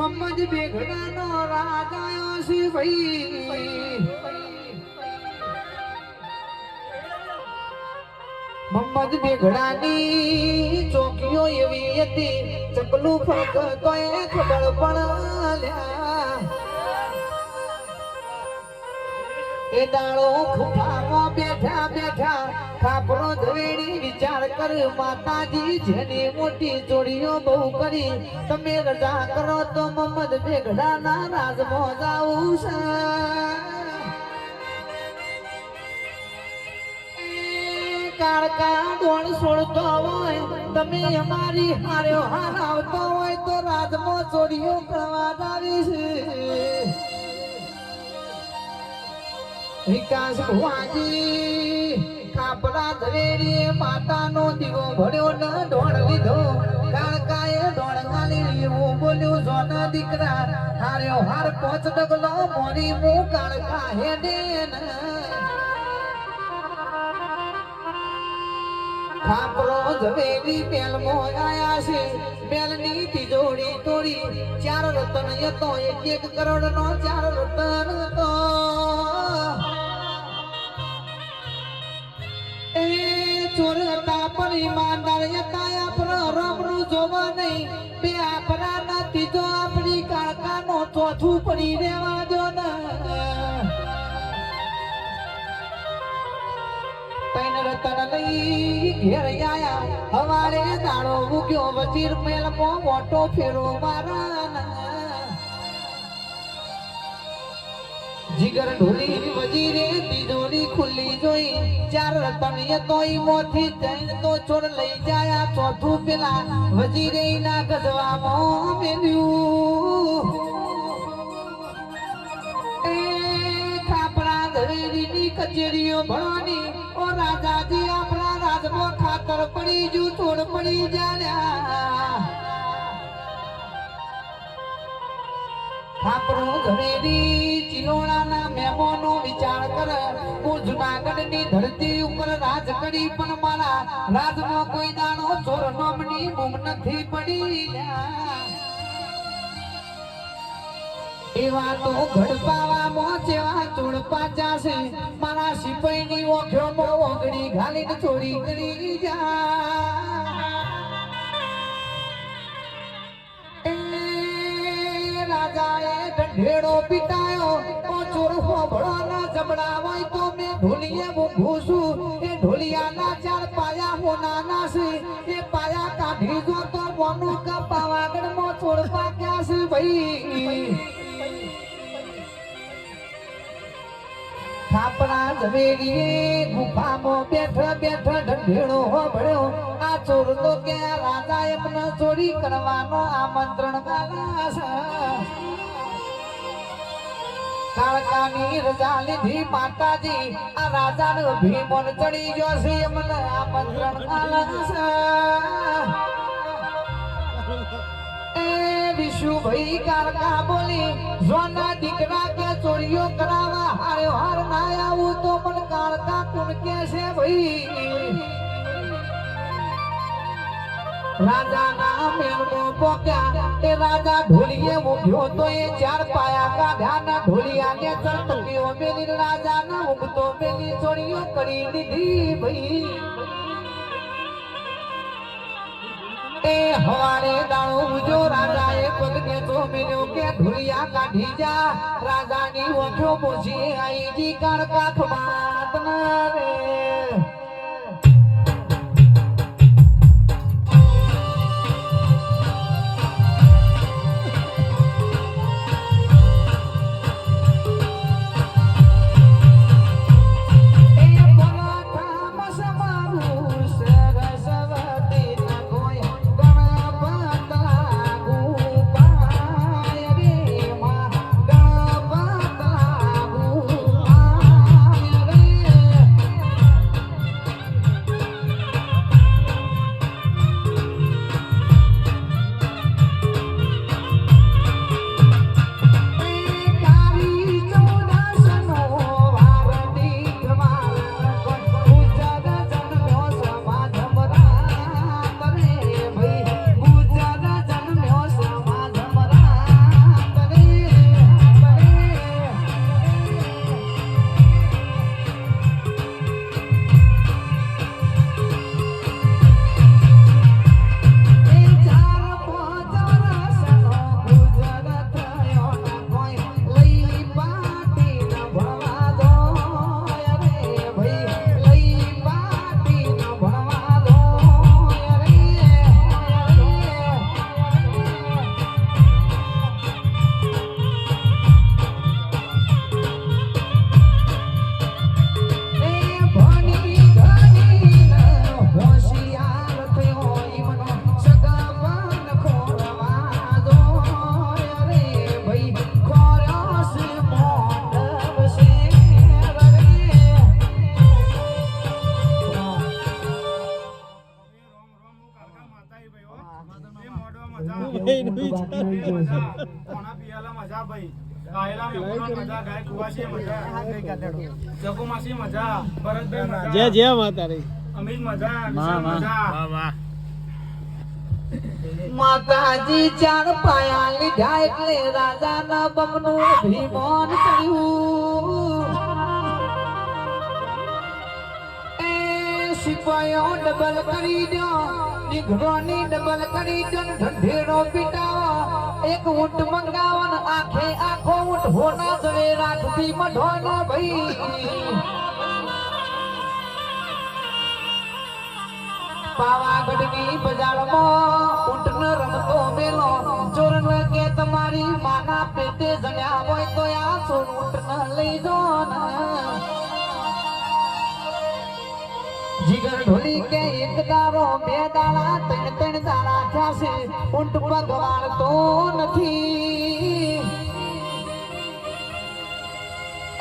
મમ્મદ બેગડાનો રાજ આયો છે. ભાઈ મમ્મદ બેગડાની ચોકીઓ એવી હતી. ચકલું ફરક તો એ ખબર પણ લ્યા. માતાજી જેની તમે રજા કરો તો મમ્મદ બેગડાના રાજમાં જાવું છે. કારકા ડોળ છોડતો હોય, તમે અમારી હાર્યો હાર હોય તો રાજમાં ચોરીઓ કરવા આવી છે. વિકાસ ભુવાજી કાપડા ધવેરી માતાનો દીવો ભર્યો ન ઢોળ લીધો. કાળકાએ ઢોળ ખાલી એવું બોલ્યું જોન દીકરા, હાર્યો હાર પોચ ડગલો, મોરી મુ કાળકા હેડે ખાપરો ઝવેરી મેલમો આયા છે પેલની તિજોડી તોડી, ચાર રતન હતો એક એક કરોડ નો ચાર રતન હતો. ચોર હતા પણ ઈમાનદાર હતા આપણા રમનું જોવા નહીં. બે આપણા નથી જો આપણી કાળકાનો ચોથું પડી રહેવા દો ને. તૈન રતન ઘેર આયા. હવારે દાડો ઉગ્યો, વજીર મેલમો મોટો ફેરો મારા જીગર ઢોલી વજીરે તિજોરી ખુલ્લી જોઈ. ચાર તણીએ તોય મોથી જઈને તો છોડ લઈ જાયા. ચોથું પેલા વજીરે ના ગજવામાં મેલ્યું. એ ખાપરા ધવેરીની કચેરીઓ ભણવાની. ઓ રાજાજી, આપણા રાજમાં ખાતર પડી જુ છોડ પડી જાણ્યા ખાપરો ઝવેરી ચિલોડાના મહેમાનો વિચાર કર. હું જુનાગઢની ધરતી ઉપર રાજ કરી, પણ મારા રાજમાં કોઈ દાણો ચોર નોમની બૂમ નથી પડી. એવા તો ઘડપાવા જેવા ચૂડ પાચા છે. મારા સિપાહીની મો ઓગણી ઘાલીને ચોરી કરી જા ઢંઢેડો પીટાયો તો ચોર ન જબડા હોય તો મેં ઢોલીએ ભૂખું છું. એ ઢોલિયાના ચાર પાયા હોનાના છે. એ પાયા કાઢી જો તો મોનું કા મો ચોર પાક્યા છે ભાઈ? થાપડા ઝવેરીએ ગુફામાં બેઠા બેઠા ઢંઢેડો હોબળ્યો આ ચોર તો કે રાજા એમને ચોરી કરવાનો આમંત્રણ વાલા છે. કાળકાની રજા લીધી માતાજી. આ રાજાને ભીમન ચડી ગયો છે. એમને આમંત્રણ આલા છે એ વિશુભાઈ કાળકા બોલી જોના દીકરા કે ચોરીઓ કરાવવા? હાર્યો હાર ના આવું તો પણ કાળકા કુણ કે છે ભાઈ? પોક્યા એ રાજા ઢોલીએ મૂક્યો તો એ ચાર પાયા કાઢ્યા ના ઢોલિયાને ચટક્યો મેલી, રાજાના ઉગતો મેલી ચોરીઓ કરી દીધી ભાઈ. એ હવારે દાણો ઉજો, રાજાએ પગને તો મેલ્યો કે ઢોલિયા કાઢી જા. રાજાની ઓઠો મોજી આઈ જી કાળકા ખમાત ના રે. જય જય માતા રે અમિત મજા મજા. માતાજી ચાર પાયા લીધા એટલે રાજાના બમનું ભીમોન કર્યું. એ સિપાયો ડબલ કરી દો. નીઘરોની ડબલ કરી જન ઢંઢેરો પીટાવો. એક ઊંટ મંગાવો આખે આખો ઊંટ હોના જવે રાખતી મઢોનો ભાઈ. પાવાગઢની બજારમાં ઊંટનો રમતો મેલો. ચોરન કે તમારી માના પેટે જણ્યા હોય તો આ ચોર ઊંટને લઈ જો ને જીગર ઢોલી કે એક દારો બે દાડા, ત્રણ ત્રણ દાડા થયા ઊંટ પગવાળ તો નથી.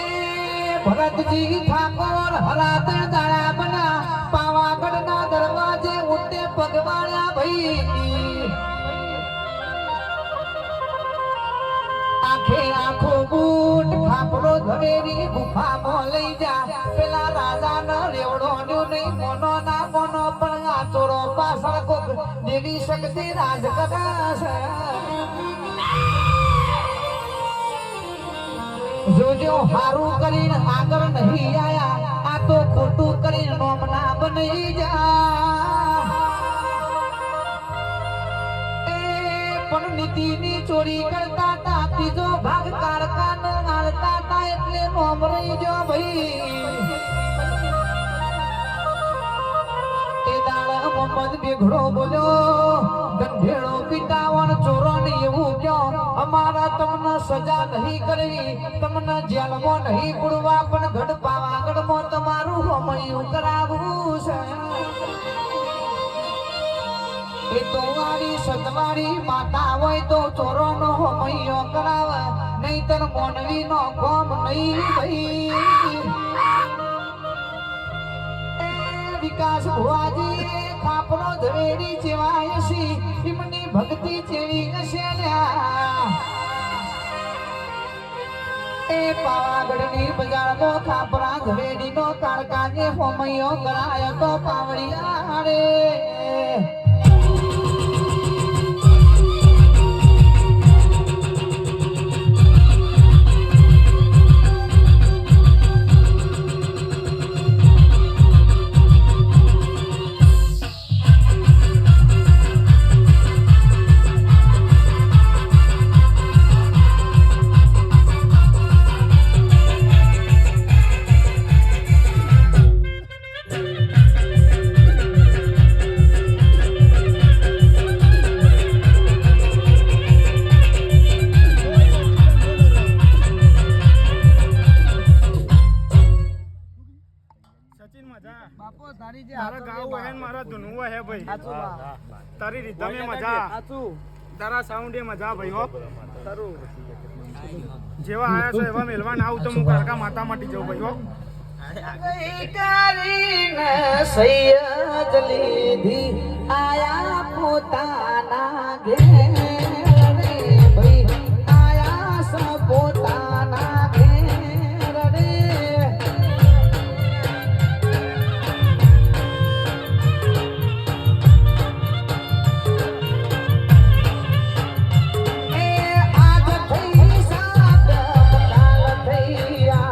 એ ભરતજી ઠાકોર હરાતણ દાડા બના પાવાગઢના દરવાજે ઊંટે પગવાળ્યા ભાઈ. આખે આખો બૂટ ખાપડો ગુફા ગુફામાં લઈ જા. પેલા રાજાનો રેવડો ન્યો નહીં મોનો ના મોનો પણ આ ચોરો પાછળ કોક દેવી શક્તિ રાજ કદાશ જોજો હારું કરીને આગળ નહીં આયા, આ તો ખોટું કરીને નોમના બની જા. પણ નીતિની ચોરી કરતા તા ત્રીજો ભાગ કારખાનો આળતા તા એટલે નોમ રહી જો ભાઈ. એ દાળ મોહમ્મદ બેઘડો બોલ્યો ગંધેડો પીટાવણ ચોરો ને એવું કયો, અમારા તમને સજા નહીં કરવી, તમને જેલમાં નહીં પૂરવા પણ ગઢ પાવાગઢમાં તમારું હોમયું કરાવવું છે. એ તો વાળી સતવાળી માતા હોય તો ચોરો નો મૈયો કરાવ નહીં નહીતર મોનવી નો કોમ નહીં ભાઈ. વિકાસ ભુવાજી ખાપનો ધવેડી જેવાય છે એમની ભક્તિ જેવી હશે એ પાવાગઢની બજારમાં ખાપરા ધવેડીનો કાળકાને હોમયો કરાયો તો પાવડી રે ભાઈ. તારી રીધમ એ મજા તારા સાઉન્ડ એ મજા ભાઈ હો. જેવા આયા છો એવા મેલવા ના આવું તો હું કારકા માતા માટી જઉં ભાઈ હો. સૈયદ લીધી આયા પોતા